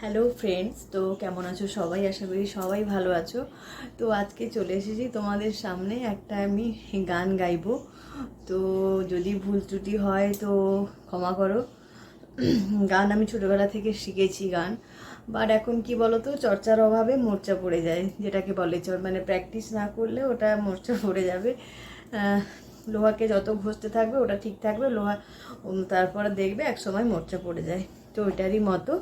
Hello friends তো কেমন আছো সবাই? আশা করি সবাই ভালো আছো। তো আজকে চলে এসেছি তোমাদের সামনে একটা আমি গান গাইবো। তো যদি ভুল ত্রুটি হয়, তো ক্ষমা করো। গান আমি ছোটোবেলা থেকে শিখেছি গান। বাট এখন কি বলো তো চর্চার অভাবে মোর্চা পড়ে যায়, যেটাকে বলে মানে প্র্যাকটিস না করলে ওটা মোর্চা পড়ে যাবে। লোহাকে যত ঘষতে থাকবে, ওটা ঠিক থাকবে। লোহা তারপরে দেখবে এক সময় মোর্চা পড়ে যায়। তো ওইটারই মতো।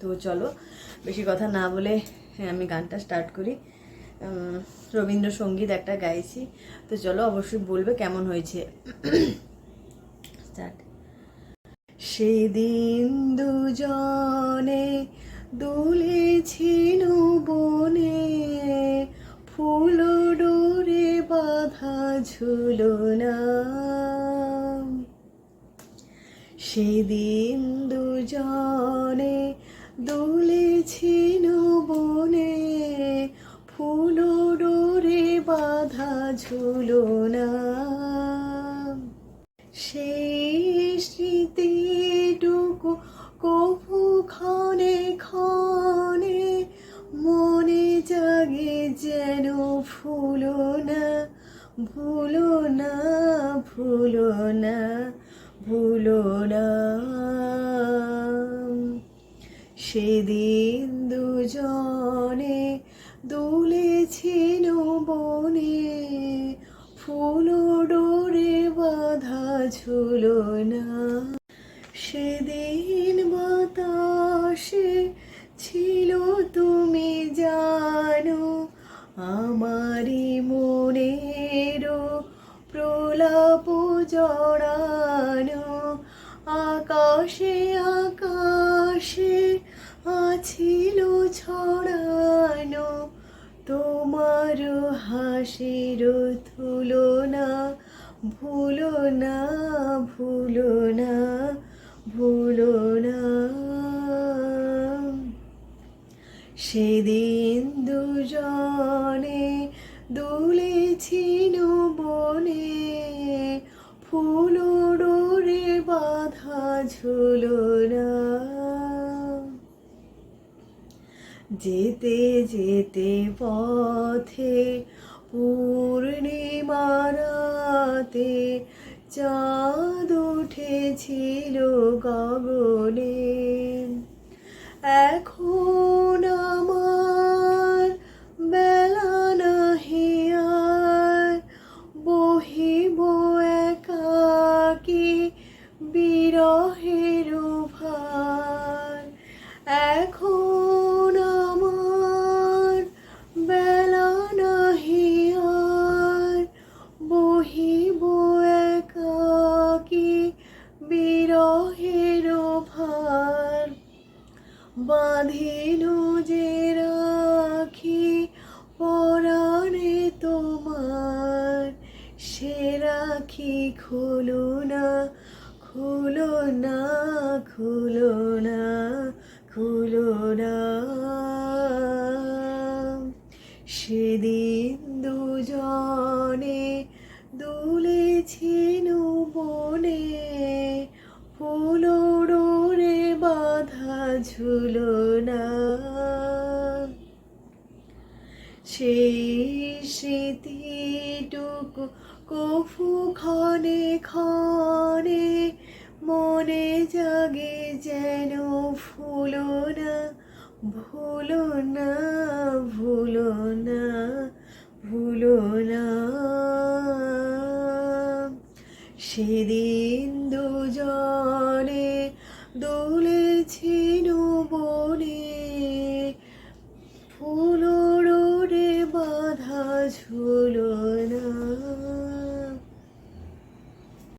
তো চলো, বেশি কথা না বলে আমি গানটা স্টার্ট করি। রবীন্দ্রসঙ্গীত একটা গাইছি। তো চলো, অবশ্যই বলবে কেমন হয়েছে। স্টার্ট সেদিন দুজনে দুলেছিল বনে ফুল ডোরে বাধা ঝুলনা সেদিন দুজনে দুলেছিল বনে, ফুল ডোরে বাধা ঝুলনা সেই স্মৃতিটুকু কবু ক্ষণে ক্ষণে, মনে জাগে যেন ভুলো না ভুলো না ভুলো না ভুলো না। সেদিন দুজনে দুলেছিল বনে, ফুল ডোরে বাধা ঝুলো না। সেদিন বাতাসে ছিল তুমি জানো, আমারই মনেরও প্রলাপ জড়ানো, আকাশে তোমার হাসির ধুলো না ভুলো না ভুলো না ভুলো না। সেদিন দুজনে দুলেছিল বনে ফুল ডোরে বাধা ঝুলো না। যেতে যেতে পথে পূর্ণিমারাতে চাঁদ উঠেছিল গগনে। এখন একাকি বিরহের ভার। বাঁধিল যে রাখি পরাণে তোমার। সে রাখি খুলো না খুলো না খুলো না খুলো না। সেদিন দুজনে দুলেছিল বনে ফুল ডোরে বাধা ঝুলো না সেই স্মৃতিটুকু কফু ক্ষণে ক্ষণে মনে জাগে যেন ভুলো না ভুলো না ভুলো না ভুলো না সেদিন দুজনে দুলেছিল